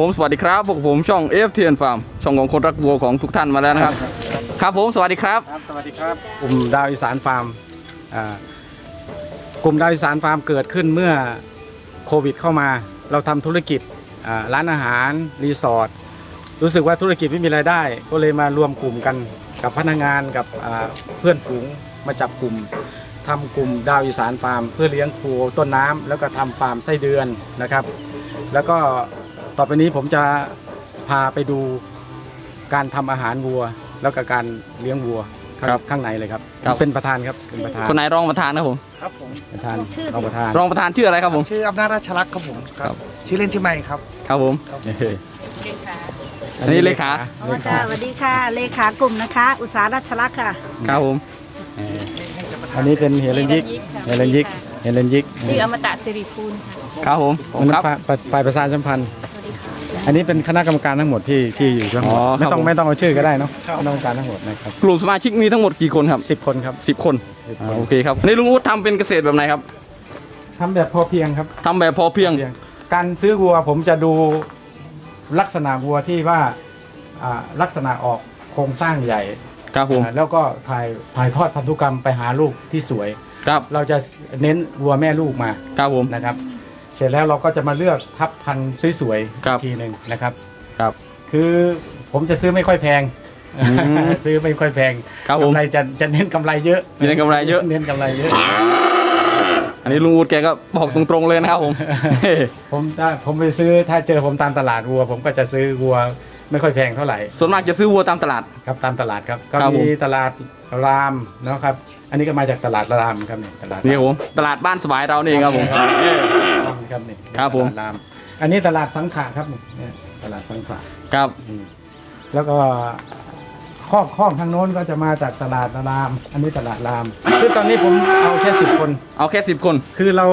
ผมสวัสดีครับพวกผมช่อง f t n Farm ช่องของคนรักวัวของทุกท่านมาแล้วนะครับ ครับผมสวัสดีครับ ครับ สวัสดีครับกลุ่มดาวอีสานฟาร์มอ่ากลุ่มดาวอีสานฟาร์มเกิดขึ้นเมื่อโควิดเข้ามา เราทำธุรกิจอ่าร้านอาหาร รีสอร์ทรู้สึกว่าธุรกิจไม่มีรายได้ ก็เลยมารวมกลุ่มกันกับพนักงานกับเพื่อนฝูงมาจับกลุ่มทำกลุ่มดาวอีสานฟาร์ม เพื่อเลี้ยงปูต้นน้ำแล้วก็ทำฟาร์มไส้เดือนนะครับ แล้วก็ ต่อไปนี้ผมจะพาไปดูการทำอาหารวัว แล้วก็การเลี้ยงวัวข้างครับข้างในเลยครับ ครับ เป็นประธานครับเป็นประธานคนไหนรองประธานนะครับผม ครับผมประธานรองประธานรองประธานชื่ออะไรครับผม ชื่ออำนาจราชลักษณ์ครับผมครับ ชื่อเล่นชื่อไม่ครับ ครับผม เฮ้ยอันนี้เลขา เลค่ะขาสวัสดีค่ะ เลขากลุ่มนะคะ อุตสาหรัชลักษณ์ค่ะ ครับผม เอออันนี้เป็นเฮเลนยิกเฮเลนยิกเฮเลนยิกชื่ออมตะสิริภูลค่ะครับผมผอัมนคนั้รับนฝ่ายฝ่ายฝ่ายประชาสัมพันธ์สวัสดีค่ะ อันนี้เป็นคณะกรรมการทั้งหมดที่ที่อยู่ทั้งหมดอ๋อครับไม่ต้องผม ไม่ต้องเอาชื่อก็ได้เนาะคณะกรรมการทั้งหมดนะครับกลุ่มสมาชิกมีทั้งหมดกี่คนครับสิบคนครับสิบคนสิบอ่าคนโอเคครับอันนี่ลุงอู๊ดทำเป็นเกษตรแบบไหนครับทำแบบพอเพียงครับทำแบบพอเพียง การซื้อวัวผมจะดูลักษณะวัวที่ว่าอ่าลักษณะออกโครงสร้างใหญ่ครับผมอ่าแล้วก็ถ่ายถ่ายทอดพันธุกรรมไปหาลูกที่สวย ครับเราจะเน้นวัวแม่ลูกมาครับผมนะครับ เสร็จแล้วเราก็จะมาเลือกทับพันธุ์สวยๆครับ อีกทีหนึ่งนะครับ ครับ คือผมจะซื้อไม่ค่อยแพง อืม ซื้อไม่ค่อยแพงครับผม กำไรจะจะเน้นกำไรเยอะจะเน้นกำไรเยอะ เน้นกำไรเยอะ อันนี้ลุงอู๊ดแกก็บอกตรงๆเลยนะครับผม ผมถ้าผมไปซื้อถ้าเจอผมตามตลาดวัว ผมก็จะซื้อวัวไม่ค่อยแพงเท่าไหร่ส่วนมากจะซื้อวัวตามตลาด ครับตามตลาดครับก็ครับผม มีตลาดรามนะครับ อันนี้ก็มาจากตลาดรามครับนี่ตลาดนี่ครับผมตลาดบ้านสบายเรานี่เองครับผมราม ครับนี่ครับผม ตลาดรามอันนี้ตลาดสังขะครับนี่เนี่ยตลาดสังขะครับอืมแล้วก็คอกคอกทางโน้นก็จะมาจากตลาดราม อันนี้ตลาดราม คือตอนนี้ผมเอาแค่สิบคน เอาแค่สิบคน คือเรา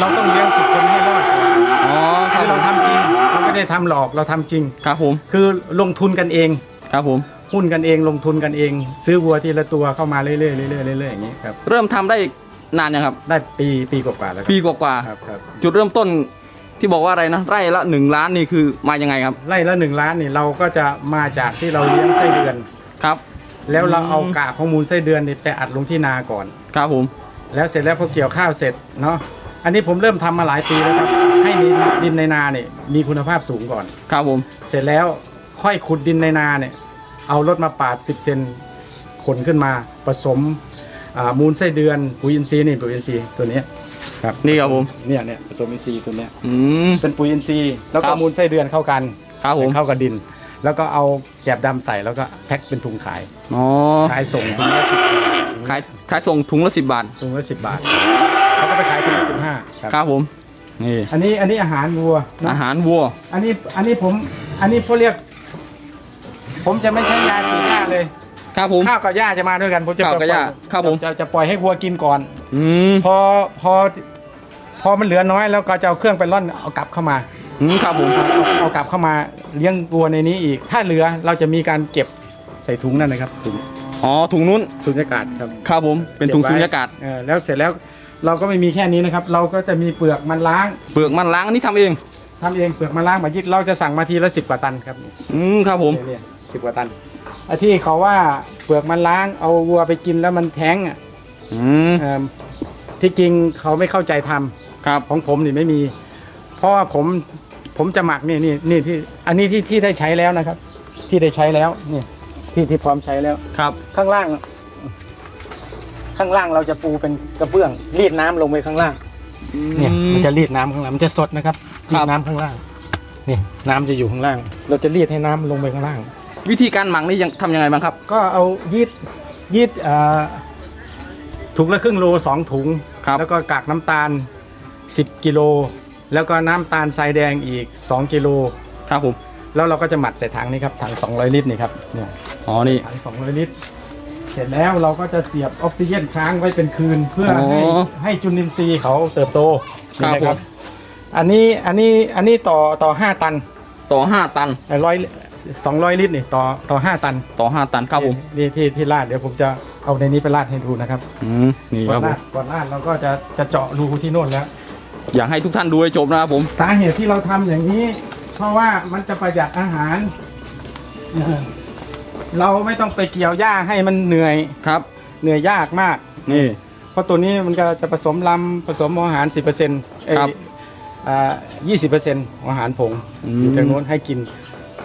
เราต้องเลี้ยงสิบคนให้รอดก่อนอ๋อครัคืบอเราทำจริงเราไม่ได้ทำหลอกเราทำจริง ครับผม คือลงทุนกันเอง ครับผม หุ้นกันเองลงทุนกันเอง ซื้อวัวทีละตัวเข้ามาเรื่อยๆเรื่อยๆเรื่อยๆอย่างนี้ครับ เริ่มทำได้ นานยังครับ ได้ปีปีกว่าๆแล้วครับปีกว่าครับครับๆจุดเริ่มต้นที่บอกว่าอะไรนะไร่ละหนึ่งล้านนี่คือมายังไงครับไร่ละหนึ่งล้านนี่เราก็จะมาจากที่เราเลี้ยงไส้เดือน ครับแล้วเราเอาอืมกากของมูลไส้เดือนนี่ไปอัดลงที่นาก่อน ครับผมแล้วเสร็จแล้วพอเกี่ยวข้าวเสร็จเนาะอันนี้ผมเริ่มทำมาหลายปีแล้วครับ ให้ดินดินในนาเนี่ยมีคุณภาพสูงก่อน ครับผมเสร็จแล้วค่อยขุดดินในนาเนี่ยเอารถมาปาด 10 เซนขนขึ้นมาผสม อ่ามูลไส้เดือนปุ๋ยอินทรีย์นี่ปุ๋ยอินทรีย์ตัวเนี้ยครับนี่ครับผม เนี่ยเนี่ยผสมอินทรีย์ตัวเนี้ยอืม เป็นปุ๋ยอินทรีย์แล้วครัก็บมูลไส้เดือนเข้ากันครับผม เข้ากับดิน แล้วก็เอาแกบดำใส่แล้วก็แพ็คเป็นถุงขายอ๋อขายส่งถุงละสิบขายขายส่งถุงละสิบบาทถุงละสิบบาทเขาก็ไปขายถุงละสิบห้าครับครับผม นี่อันนี้อันนี้อาหารวัวนะ อาหารวัว อันนี้อันนี้ผมอันนี้พวกเรียก ผมจะไม่ใช้ยาฉีดหญ้าเลย ครับผม ข้าวกับหญ้าจะมาด้วยกันผมจะข้าวกับหญ้าปล่อยครับผม จะจะปล่อยให้วัวกินก่อน อืมพอพอ พอมันเหลือน้อยแล้วก็จะเอาเครื่องไปร่อนเอากลับเข้ามาอืมครับผมเอาเอาเอากลับเข้ามาเลี้ยงวัวในนี้อีก ถ้าเหลือเราจะมีการเก็บใส่ถุงนั่นนะครับถุงอ๋อถุงนู้นสุญญากาศครับ ครับผม เป็นถุงก็บไว้สุญญากาศ เออแล้วเสร็จแล้วเราก็ไม่มีแค่นี้นะครับ เราก็จะมีเปลือกมันล้างเปลือกมันล้างอันนี้ทำเอง ทำเองเปลือกมันล้างมายิดเราจะสั่งมาทีละสิบกว่าตันครับอืมครับผม เนี่ยสิบกว่าตัน ไอ้ที่เขาว่าเปลือกมันล้างเอาวัวไปกินแล้วมันแท้งอะอืมเอิ่มที่จริงเขาไม่เข้าใจทำ ครับ ของผมนี่ไม่มี เพราะว่าผมผมจะหมักนี่นี่นี่ที่อันนี้ที่ที่ได้ใช้แล้วนะครับ ที่ได้ใช้แล้วนี่ที่ที่พร้อมใช้แล้ว ครับ ข้างล่าง ข้างล่างเราจะปูเป็นกระเบื้อง รีดน้ำลงไปข้างล่างเนี่ยมันจะรีดน้ำข้างล่างมันจะสดนะครับรีดน้ำข้างล่างนี่น้ำจะอยู่ข้างล่าง เราจะรีดให้น้ำลงไปข้างล่าง วิธีการหมักนี่ยังทำยังไงบ้างครับ ก็เอายีดยีดเอ่อถุงละครึ่งโลสองถุง ครับ แล้วก็กากน้ำตาล 10 กิโล แล้วก็น้ำตาลทรายแดงอีก 2 กิโล ครับผมแล้วเราก็จะหมักใส่ถังนี้ครับถัง 200 ลิตรนี่ครับเนี่ยอ๋อนี่ถัง 200 ลิตร เสร็จแล้วเราก็จะเสียบออกซิเจนค้างไว้เป็นคืนเพื่อให้ให้จุลินทรีย์เขาเติบโตนี่นะอันนี้อันนี้อันนี้ต่อต่อ 5 ตันต่อห้าตันร้อย สองร้อยลิตรนี่ต่อต่อห้าตันต่อห้าตันครับผมนี่ที่ที่ลาดเดี๋ยวผมจะเอาในนี้ไปลาดให้ดูนะครับอืมนี่คก่อรับผมนลาดก่อนลาดเราก็จะจะเจาะรูที่โน่นแล้ว อยากให้ทุกท่านดูให้จบนะครับผม สาเหตุที่เราทำอย่างนี้ เพราะว่ามันจะประหยัดอาหารเออเราไม่ต้องไปเกี่ยวหญ้าให้มันเหนื่อยครับ เหนื่อยยากมาก นี่ เพราะตัวนี้มันก็จะผสมลำผสมอาหาร 10%เอ้ยครับอ่า20%ของอาหารผงอืม อยู่ทางโน้นให้กิน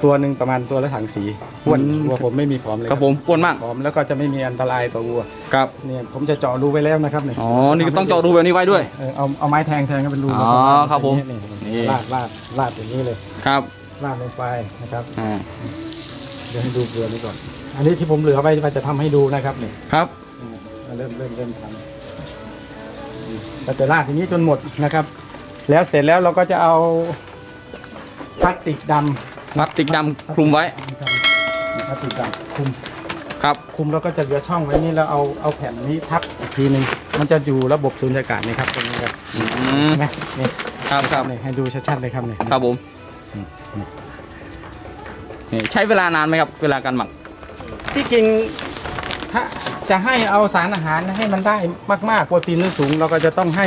ตัวหนึ่งประมาณตัวละถังสีอ้วนอืม วัวผมไม่มีผอมเลยครับผมอ้วนมากผอมแล้วก็จะไม่มีอันตรายต่อวัวครับเนี่ยผมจะเจาะรูไว้แล้วนะครับเนี่ยอ๋อนี่ก็ต้องเจาะรูแบบนี้ไว้ด้วย เออเอาเอาไม้แทงแทงก็เป็นรูอ๋อแล้วก็ครับผมนี่นี่ ลาดลาดลาดอย่างนี้เลยครับลาดลงไปนะครับอ่าเดี๋ยวให้ดูเกลือนี้ก่อน อันนี้ที่ผมเหลือไว้ว่าจะทำให้ดูนะครับเนี่ย ครับ เริ่มเริ่มเริ่มทำเราจะราดอย่างนี้จนหมดนะครับ แล้วเสร็จแล้วเราก็จะเอาพลาสติกดำ พลาสติกดำคลุมไว้นะครับพลาสติกดำคลุมครับ คลุมแล้วก็จะเหลือช่องไว้นี่แล้วเอาเอาแผ่นนี้ทับอีกทีหนึ่งมันจะอยู่ระบบสูญญากาศนี่ครับตรงนี้ครับอืมเห็นไหมนี่ครับครับนี่ให้ดูชัดๆเลยครับนี่ครับผมนี่ใช้เวลานานไหมครับเวลาการหมัก ที่จริงถ้าจะให้เอาสารอาหารให้มันได้มากๆโปรตีนสูง เราก็จะต้องให้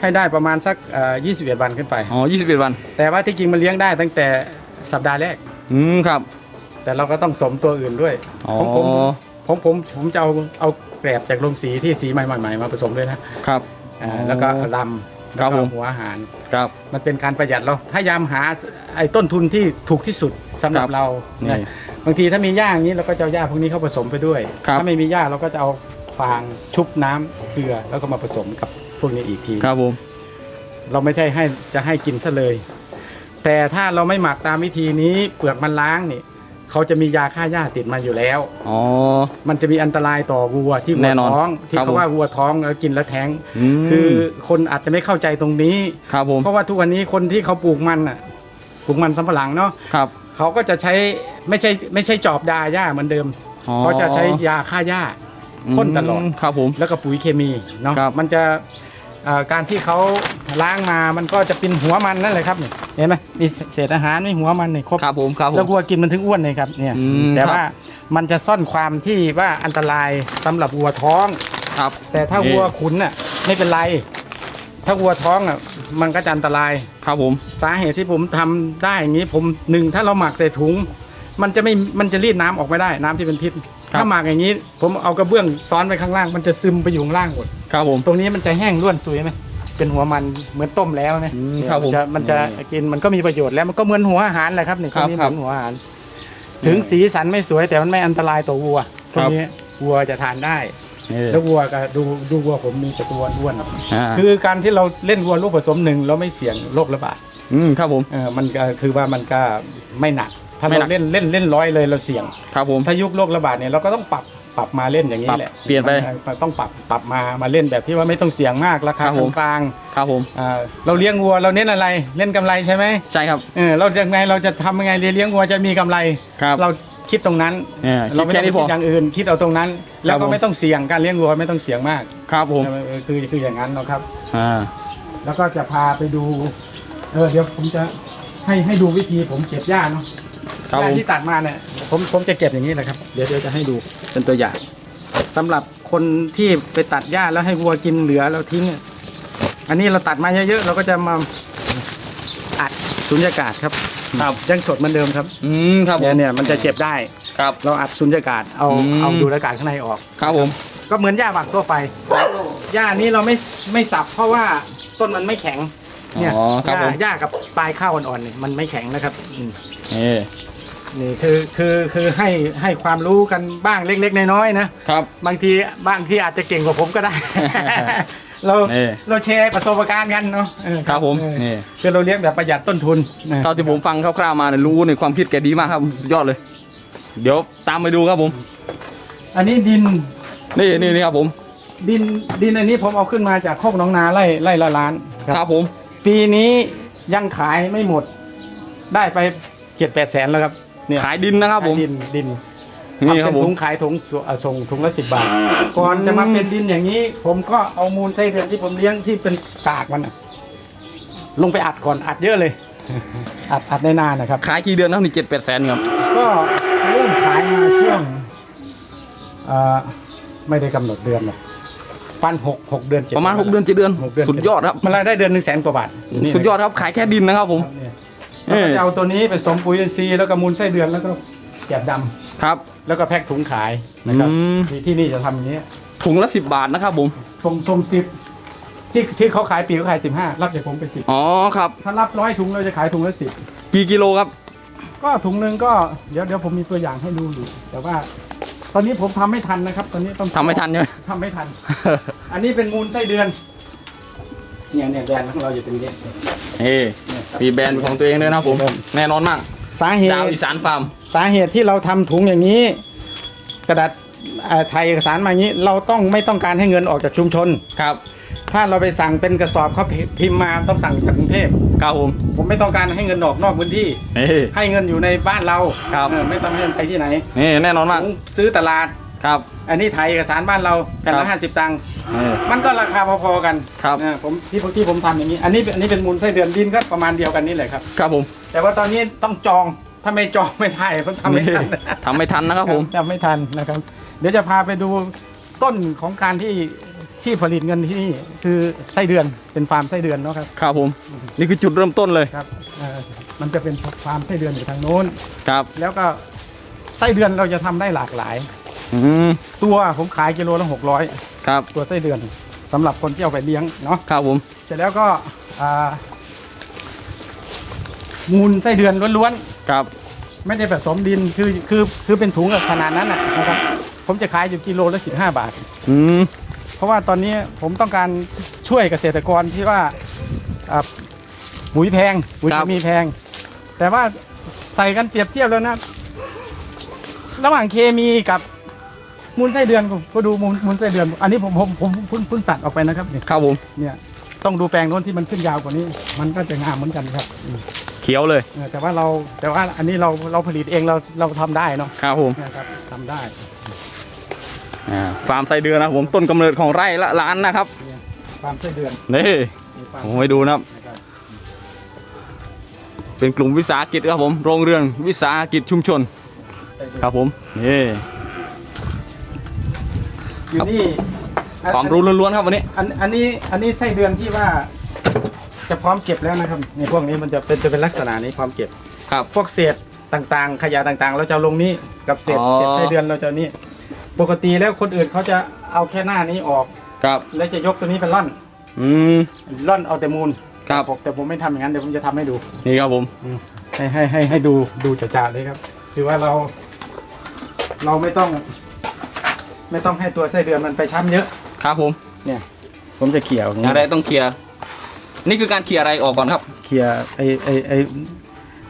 ให้ได้ประมาณสักเอ่อ21 วันขึ้นไป อ๋อ21วัน แต่ว่าที่จริงมันเลี้ยงได้ตั้งแต่ สัปดาห์แรก อืมครับ แต่เราก็ต้องสมตัวอื่นด้วยอ๋อ ของผมผมผมผมจะเอาเอาแกลบจากโรงสีที่สีใหม่ๆมาผสมด้วยนะครับ อ่าอ๋อแล้วก็ลำครัแล้วบก็ผม หัวอาหาร ครับ มันเป็นการประหยัดเราพยายามหาไอ้ต้นทุนที่ถูกที่สุดสำหรัครับบเรานี่นะบางทีถ้ามีหญ้าอย่างนี้เราก็จะเอาหญ้าพวกนี้เข้าผสมไปด้วย ครับ ถ้าไม่มีหญ้าเราก็จะเอาฟางชุบน้ำเกลือแล้วก็มาผสมกับพวกนี้อีกที ครับผม เราไม่ใช่ให้จะให้กินซะเลย แต่ถ้าเราไม่หมักตามวิธีนี้เปลือกมันล้างนี่เขาจะมียาฆ่าหญ้าติดมาอยู่แล้ว อ๋อ มันจะมีอันตรายต่อวัวที่วัแน่วนอนท้องที่ครับเขาผมว่าวัวท้องแล้วกินแล้วแท้งมคือคนอาจจะไม่เข้าใจตรงนี้ ครับผมเพราะว่าทุกวันนี้คนที่เขาปลูกมันอะปลูกมันสำปะหลังเนาะครับเขาก็จะใช้ไม่ใช่ไม่ใช่จอบดาหญ้าเหมือนเดิมอ๋อเขาจะใช้ยาฆ่าหญ้าพ่นตลอด มครับผม แล้วก็ปุ๋ยเคมีเนาะครับ มันจะเอ่อการที่เขา ล้างมามันก็จะเป็นหัวมันนั่นแหละครับนี่เห็นไหมมีเศษอาหารมีหัวมันนี่ครบครับผมครับผแล้วมวัวกินมันถึงอ้วนเลยครับเนี่ยอืมแต่ครับว่ามันจะซ่อนความที่ว่าอันตรายสำหรับวัวท้อง ครับ แต่ถ้านี่ วัวขุนน่ะไม่เป็นไร ถ้าวัวท้องอะมันก็จะอันตราย ครับผม สาเหตุที่ผมทำได้อย่างนี้ผมหนึ่งถ้าเราหมักใส่ถุง มันจะไม่มันจะรีดน้ำออกไม่ได้น้ำที่เป็นพิษถ้าหมักอย่างนี้ ผมเอากระเบื้องซ้อนไปข้างล่าง มันจะซึมไปอยู่ข้างล่างหมดครับผม ตรงนี้มันจะแห้งร่วนซุยไหม เป็นหัวมันเหมือนต้มแล้วไหมอืมครับผมนจะมันจะกินมันก็มีประโยชน์แล้วมันก็เหมือนหัวอาหารแหละครับนี่ครัตบรงนี้คเหรับมือนหัวอาหาร ถึงสีสันไม่สวยแต่มันไม่อันตรายต่อวัวตรงนี้วัวจะทานได้ นี่แล้ววัวก็ดูดูวัวผมมีแต่ตัวอ้วนอ่าคือการที่เราเล่นวัวลูกผสมหนึ่งเราไม่เสี่ยงโรคระบาดอืมครับผม เออมันก็คือว่ามันก็ไม่หนัก ถ้าไม่หนัเราก เล่นเล่นเล่นร้อยเลยเราเสี่ยง ครับผม ถ้ายุคโรคระบาดเนี่ยเราก็ต้องปรับ ปรับมาเล่นอย่างนี้ปรับแหละเปลี่ยนไปมันต้องปรับปรับมามาเล่นแบบที่ว่าไม่ต้องเสี่ยงมากราคาครับผม กลางครับผมๆอ่าเราเลี้ยงวัวเราเน้นอะไรเล่นกำไรใช่ไหมใช่ครับเออเรายังไงเราจะทำยังไงเลี้ยงวัวจะมีกำไร ครับเราคิดตรงนั้นเนี่ยเราคิดไม่แค่ต้องนี้พอไปคิดอย่างอื่นคิดเอาตรงนั้น แล้วครัก็บผม ไม่ต้องเสี่ยงการเลี้ยงวัวไม่ต้องเสี่ยงมากครับผมเออคือคืออย่างนั้นเนาะครับ อ่าแล้วก็จะพาไปดู เออเดี๋ยวผมจะให้ให้ดูวิธีผมเก็บหญ้าเนาะครับหญ้าผมที่ตัดมาเนี่ยผมผมจะเก็บอย่างนี้แหละครับ เดี๋ยวเดี๋ยวจะให้ดู เป็นตัวอย่างสำหรับคนที่ไปตัดหญ้าแล้วให้วัวกินเหลือแล้วทิ้งอะอันนี้เราตัดมาเยอะๆเราก็จะมาอัดสุญญากาศครับครับยังสดเหมือนเดิมครับ อืมครับผเนี่ยมเนี่ยมันจะเจ็บได้ ครับ เราอัดสุญญากาศเอาอืม เอาดูดอากาศข้างในออก ครับผม ก็เหมือนหญ้าหมักทั่วไปหญ้านี้เราไม่ไม่สับเพราะว่าต้นมันไม่แข็งเนี่ยอ๋อหครับญ้าผม หญ้ากับปลายข้าวอ่อนๆเนี่ยมันไม่แข็งนะครับอืมนี่ นี่คือคือคือให้ให้ความรู้กันบ้างเล็กๆน้อยๆนะครับ บางทีบางทีอาจจะเก่งกว่าผมก็ได้ เรานี่ เราแชร์ประสบการณ์กันเนาะเออครับผมเออนี่คือเราเลี้ยงแบบประหยัดต้นทุนนะเท่าที่ผมฟังคร่าวๆมาเนี่ยรู้ในความคิดแกดีมากครับสุดยอดเลย เดี๋ยวตามไปดูครับผม อันนี้ดินนี่นี่นี่ครับผมดินดินอันนี้ผมเอาขึ้นมาจากโคกหนองนาไล่ไล่ละล้านครับผม ปีนี้ยังขายไม่หมด ได้ไปเจ็ดแปดแสนแล้วครับ เนี่ยขายดินนะครับผม ขายดินดินนี่ทำครัเป็บนผถุมงขายถุงสเอ่อส่งถุงละสิบบาท ก่อนจะมาเป็นดินอย่างนี้ ผมก็เอามูลไส้เดือนที่ผมเลี้ยงที่เป็นกากมันน่ะลงไปอัดก่อนอัดเยอะเลย อัดอัดในนานะครับ ขายกี่เดือนครับนี่เจ็ดแปดแสนครับ ก็เริ่มขายมาช่วงเอ่อไม่ได้กำหนดเดือนหรอกปันหกหกเดือนจ็ประมาณวัหกเดือนเจ็ดเดือน หกเดือนสุดยอดครับ มันรายได้เดือนหนึ่งแสนกว่าบาทนี่สุดยอดครับขายแค่ดินนะครับผมเนี่ย เราก็จะเอาตัวนี้ไปสมปุ๋ยอินทรีย์แล้วก็มูลไส้เดือนแล้วก็แกบดำครับ แล้วก็แพ็คถุงขายนะครับอืม ที่ที่นี่จะทำอย่างนี้ถุงละสิบบาทนะครับผม ส่งส่งสิบที่ที่เขาขายปีเขาขายสิบห้ารับจากผมไปสิบอ๋อครับ ถ้ารับร้อยถุงเราจะขายถุงละสิบกี่กิโลครับ ก็ถุงหนึ่งก็เดี๋ยวเดี๋ยวผมมีตัวอย่างให้ดูอยู่ แต่ว่า ตอนนี้ผมทำไม่ทันนะครับ ตอนนี้ต้องทำไม่ทันใช่ไหม ทำไม่ทัน อันนี้เป็นมูลไส้เดือน เนี่ยเนี่ยแบรนด์ของเราอยู่ตรงนี้ เอ้มีแบรนด์ของตัวเองด้วยนะครับผม แน่นอนมาก สาเหตุดาวอีสานฟาร์ม สาเหตุที่เราทำถุงอย่างนี้ กระดาษเอ่อไทยเอกสารมาอย่างนี้ เราต้องไม่ต้องการให้เงินออกจากชุมชนครับ ถ้าเราไปสั่งเป็นกระสอบเขาพิมพ์มาต้องสั่งจากกรุงเทพครับผมผมไม่ต้องการให้เงินออกนอกพื้นที่เอ้ให้เงินอยู่ในบ้านเราครับเออไม่ต้องให้เงินไปที่ไหนนี่แน่นอนมากถุงซื้อตลาด ครับ อันนี้ไทยเอกสารบ้านเราแผ่นครัละบห้าสิบตังค์เอ้มันก็ราคาพอๆกันครับเออผมที่ผมที่ผมทำอย่างนี้ อันนี้อันนี้เป็นมูลไส้เดือนดินก็ประมาณเดียวกันนี่แหละครับ ครับผมแต่ว่าตอนนี้ต้องจองถ้าไม่จองไม่ได้เพราะทำไม่ทัน ทำไม่ทันนะครับผมทำไม่ทันนะครับ เดี๋ยวจะพาไปดูต้นของการที่ที่ผลิตเงินที่นี่คือไส้เดือนเป็นฟาร์มไส้เดือนเนาะครับครับผม นี่คือจุดเริ่มต้นเลยครับเอ่อมันจะเป็นฟาร์มไส้เดือนอยู่ทางโน้น ครับ แล้วก็ไส้เดือนเราจะทำได้หลากหลาย อืมตัวผมขายกิโลละหกร้อยครับตัวไส้เดือนสำหรับคนที่เอาไปเลี้ยงเนาะครับผมเสร็จแล้วก็อ่ามูลไส้เดือนล้วนครับๆไม่ได้ผสมดินคือคือคือเป็นถุงขนาดนั้นนะนะครับผมจะขายอยู่กิโลละสิบห้าบาท อืมเพราะว่าตอนนี้ผมต้องการช่วยเกษตรกรที่ว่าอ่าปุ๋ยแพงปุ๋ยครัเคบมีแพง แต่ว่าใส่กันเปรียบเทียบแล้วนะ ระหว่างเคมีกับ มูลไส้เดือนผมก็ดูมูลมูลไส้เดือน อันนี้ผมผมผมเพิ่งเพิ่งตัดออกไปนะครับเนี่ยครับผมเนี่ยต้องดูแปลงโน้นที่มันขึ้นยาวกว่านี้ มันก็จะงามเหมือนกันครับอืมเขียวเลยเออแต่ว่าเราแต่ว่าอันนี้เราเราผลิตเองเราเราทำได้เนาะครับผมนะครับทำได้ อ่าฟาร์มไส้เดือนนะครับผมต้นกำเนิดของไร่ละล้านนะครับเนี่ยความไส้เดือนนี่มีความผมให้ดูนะครับ นะครับเป็นกลุ่มวิสาหกิจครับผมโรงเรือนวิสาหกิจชุมชนไส้เดือนครับผมนี่ อยู่นี่อันความรู้ล้วนๆครับวันนี้ อันอันนี้อันนี้ไส้เดือนที่ว่า จะพร้อมเก็บแล้วนะครับในพวกนี้มันจะเป็นจะเป็นลักษณะนี้พร้อมเก็บครับ พวกเศษต่างๆ ขยะต่างๆ เราจะเอาลงนี้กับเศษอ๋อ เศษไส้เดือนเราจะเอานี่ปกติแล้วคนอื่นเขาจะเอาแค่หน้านี้ออก ครับ แล้วจะยกตัวนี้เป็นร่อนอืม ร่อนเอาแต่มูลครับ ผมแต่ผมไม่ทำอย่างนั้นเดี๋ยวผมจะทำให้ดู นี่ครับผม ให้ให้ให้ให้ดูดูจ่าๆเลยครับ คือว่าเรา เราไม่ต้อง ไม่ต้องให้ตัวไส้เดือนมันไปช้ำเยอะ ครับผมเนี่ย ผมจะเขี่ยอย่างอนี้ย่างไรต้องเคลียร์นี่คือการเคลียร์อะไรออกก่อนครับ เขี่ยไอไอไอ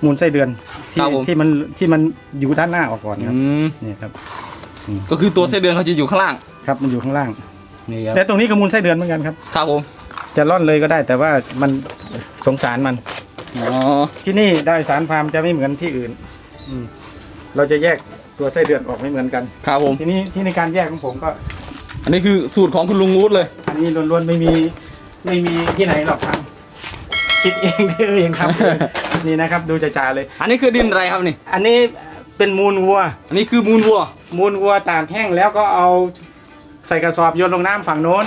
มูลไส้เดือนที่ครับผม ที่มันที่มันอยู่ด้านหน้าออกก่อนครับอืมนี่ครับ ก็คือตัวไส้เดือนเขาจะอยู่ข้างล่างครับมันอยู่ข้างล่าง นี่ครับแต่ตรงนี้ก็มูลไส้เดือนเหมือนกันครับ ครับผมจะร่อนเลยก็ได้แต่ว่ามันสงสารมัน อ๋อที่นี่ดาวอีสารฟาร์มจะไม่เหมือนที่อื่น อืมเราจะแยก ตัวไส้เดือนออกไม่เหมือนกัน ครับผม ทีนี้ที่ในการแยกของผมก็ อันนี้คือสูตรของคุณลุงอู๊ดเลย อันนี้ล้วนๆไม่มีไม่มีที่ไหนหรอกครับ คิดเองได้เองครับ นี่นะครับดูจ่าๆเลย อันนี้คือดินอะไรครับนี่ อันนี้เป็นมูลวัว อันนี้คือมูลวัว มูลวัวตากแห้งแล้วก็เอาใส่กระสอบโยนลงน้ำฝั่งโน้น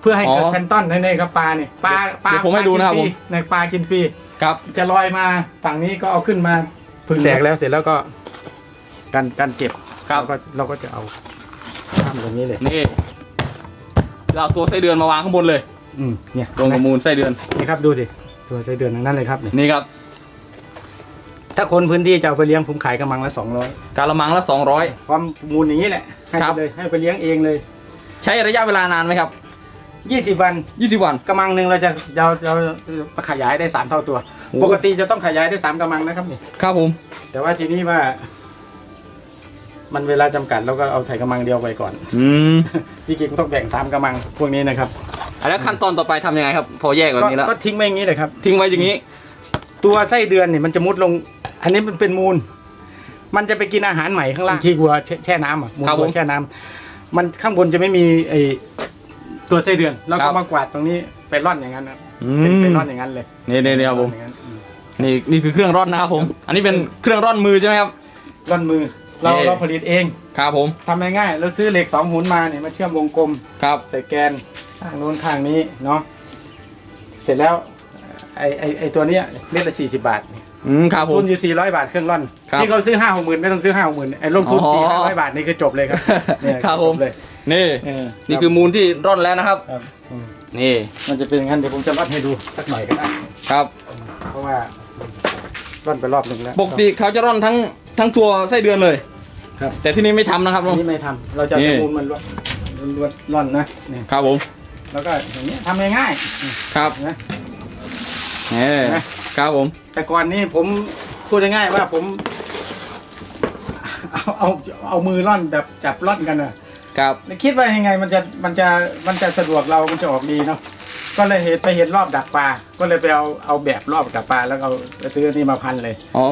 เพื่อให้เกิดอ๋อแพลนต้อนนี่ๆครับปลาเนี่ยปลาปลาเดี๋ยวผมให้ดูนะครับปลากิผมฟในปลากินฟรีครับ จะลอยมาฝั่งนี้ก็เอาขึ้นมาพึ่งแตกแล้วเสร็จแล้วก็ การการเก็บครับเราก็เราก็จะเอาทำแบบนี้เลยนี่เราเอาตัวไส้เดือนมาวางข้างบนเลยอืมเนี่ยลงกับมูลไส้เดือนนี่ครับดูสิตัวไส้เดือนทั้งนั้นเลยครับนี่นี่ครับถ้าคนพื้นที่จะเอาไปเลี้ยงผมขายกระมังละ200กาละมังละ200พร้อมมูลอย่างนี้แหละให้ครัไปบ เลยให้ไปเลี้ยงเองเลยใช้ระยะเวลานานไหมครับ20 วัน20วัน กระมังหนึ่งเราจะเราเราขยายได้สามเท่าตัว โอ้ ปกติจะต้องขยายได้สามกระมังนะครับนี่ ครับผมแต่ว่าทีนี้ว่า มันเวลาจำกัดเราก็เอาใส่กระมังเดียวไปก่อน อืมพี่กิ๊กต้องแบ่งสามกระมังพวกนี้นะครับแล้วขั้นตอนต่อไปทำยังไงครับ พอแยกแบบก็นี้แล้ว ก็ทิ้งไว้อย่างนี้เลยครับ ทิ้งไว้อย่างนี้ ตัวไส้เดือนเนี่ยมันจะมุดลง อันนี้มันเป็นมูล มันจะไปกินอาหารใหม่ข้างล่างที่วัวแช่แช่น้ำอะมูลครับผมวัวแช่น้ำมันข้างบนจะไม่มีไอตัวไส้เดือนเราครัก็บ มากวาดตรงนี้ไปร่อนอย่างนั้นนะอืเป็นมไปร่อนอย่างนั้นเลยนี่นี่นี่ครับผมอย่างนั้นอืมนี่นี่คือเครื่องร่อนนะครับผม อันนี้เป็นเครื่องร่อนมือใช่ไหมครับ ร่อนมือ เราเอ่เราผลิตเองครับผมทำง่ายๆเราซื้อเหล็กสองหุนมาเนี่ยมาเชื่อมวงกลม ครับใส่แกนข้างโน้นข้างนี้เนาะเสร็จแล้วไอไอไอตัวเนี้ยเม็ดละสี่สิบบาทอืมครับผม ทุนอยู่400บาทเครื่องร่อนครับที่เขาซื้อ5 6หมื่นไม่ต้องซื้อ5 6หมื่นไอ้ลงทุนอ๋อ4 500บาทนี่คือจบเลยครับเนี่ยครับผม จเลยนี่เออนี่คือมูลที่ร่อนแล้วนะครับ ครับอืมนี่ มันจะเป็นอย่างนั้นเดี๋ยวผมจะร่อนให้ดูสักหน่อยก็ได้ครับ เพราะว่าร่อนไปรอบหนึ่งแล้วปกติเขาจะร่อนทั้งทั้งตัวไส้เดือนเลย ครับ แต่ที่นี่ไม่ทำนะครับอัลุนงนี้ไม่ทำเราจะเอานี่แต่มูลมันร่อนร่อนร่อนนะนี่ครับผมแล้วก็อย่างนี้ทำง่ายๆครับนะนี่นะ ครับผม แต่ก่อนนี้ผมพูดง่ายๆว่าผม เอาเอาเอามือร่อนแบบจับร่อนกันนะ ครับคิดว่ายังไงมันจะมันจะมันจะสะดวกเรา มันจะออกดีเนาะ ก็เลยเห็นไปเห็นรอบดักปลา ก็เลยไปเอาเอาแบบรอบดักปลาแล้วเอาไปซื้อนี่มาพันเลยอ๋อ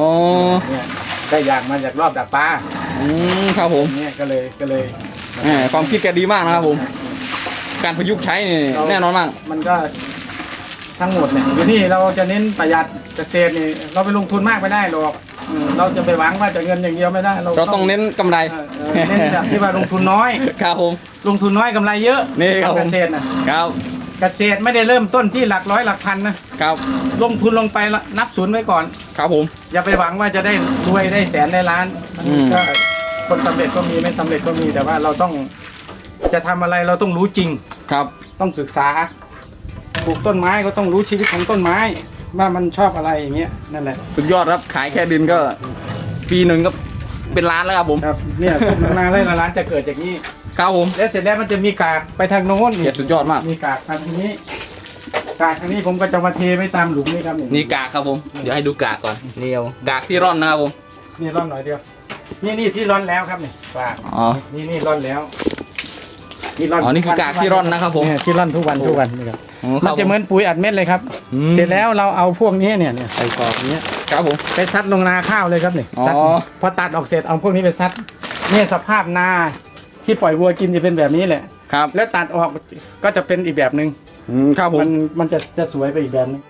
เนี่ยได้อย่างมาจากรอบดักปลา อืมครับผมเนี่ยก็เลยก็เลยแหมความคิดแกดีมากนะครับผม การประยุกต์ใช้นี่แน่นอนมาก มันก็ ทั้งหมดเนี่ยอยู่นี่เราจะเน้นประหยัดเกษตรนี่เราไปลงทุนมากไม่ได้หรอกอืมเราจะไปหวังว่าจะเงินอย่างเดียวไม่ได้เราเราต้องเน้นกำไร เออเออเน้นแบบที่ว่าลงทุนน้อย ครับผม ลงทุนน้อยกำไรเยอะนี่ครับผม เกษตรนะครับเกษตรไม่ได้เริ่มต้นที่หลักร้อยหลักพันนะครับลงทุนลงไปละนับศูนย์ไว้ก่อน ครับผม อย่าไปหวังว่าจะได้รวยได้แสนได้ล้านมันอืม ก็คนสำเร็จก็มีไม่สำเร็จก็มีแต่ว่าเราต้องจะทำอะไรเราต้องรู้จริง ครับ ต้องศึกษา ปลูกต้นไม้ก็ต้องรู้ชีวิตของต้นไม้ ว่ามันชอบอะไรอย่างเงี้ยนั่นแหละสุดยอดครับขายแค่ดินก็ ปีหนึ่งก็เป็นล้านแล้วครับผมครับเนี่ยพวกนาไร่ละล้านจะเกิดจากนี้ ครับผมแล้วเสร็จแล้วมันจะมีกากไปทางโน้นเกียรติสุดยอดมาก มีกากทางนี้ กากทางนี้ผมก็จะมาเทไว้ตามหลุมนี่ครับนี่กากครับผม เดี๋ยวให้ดูกากก่อนนี่เอากากที่ร่อนนะครับผมนี่ร่อนหน่อยเดียว นี่นี่ที่ร่อนแล้วครับนี่กากอ๋อนี่นี่ร่อนแล้ว อ๋อนี่คือกากที่ร่อนนะครับผม เนี่ยที่ร่อนทุกวันทุกวันนี่ครับอ๋อคมัรันบจะเหมือนปุ๋ยอัดเม็ดเลยครับ อืม เสร็จแล้วเราเอาพวกนี้เนี่ยเนี่ยใส่กรอบนี้ครับผม ไปซัดลงนาข้าวเลยครับนี่ซัดอ๋อ พอตัดออกเสร็จเอาพวกนี้ไปซัดเนี่ยสภาพนาที่ปล่อยวัวกินจะเป็นแบบนี้แหละ ครับแล้วตัดออกก็จะเป็นอีกแบบหนึ่งอืมครับผม มันมันจะจะสวยไปอีกแบบหนึง